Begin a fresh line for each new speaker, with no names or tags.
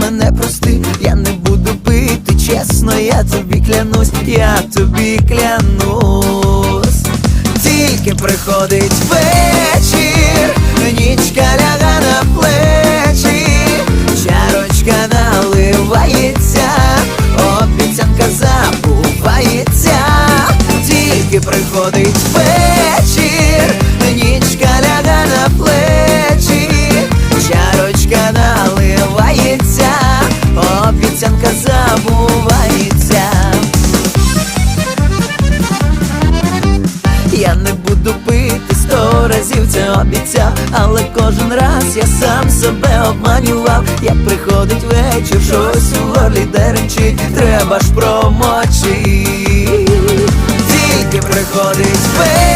мене прости, я не буду бити, чесно, я тобі клянусь, я тобі клянусь, тільки приходить вечір, нічка ляга на плечі, чарочка наливається, обіцянка забувається, тільки приходить вечір, нічка ляга на плечі, чарочка наливається. серце обіцяв, але кожен раз я сам себе обманював, як приходить вечір, щось у горлі деренчить, треба ж промочить, тільки приходить вечір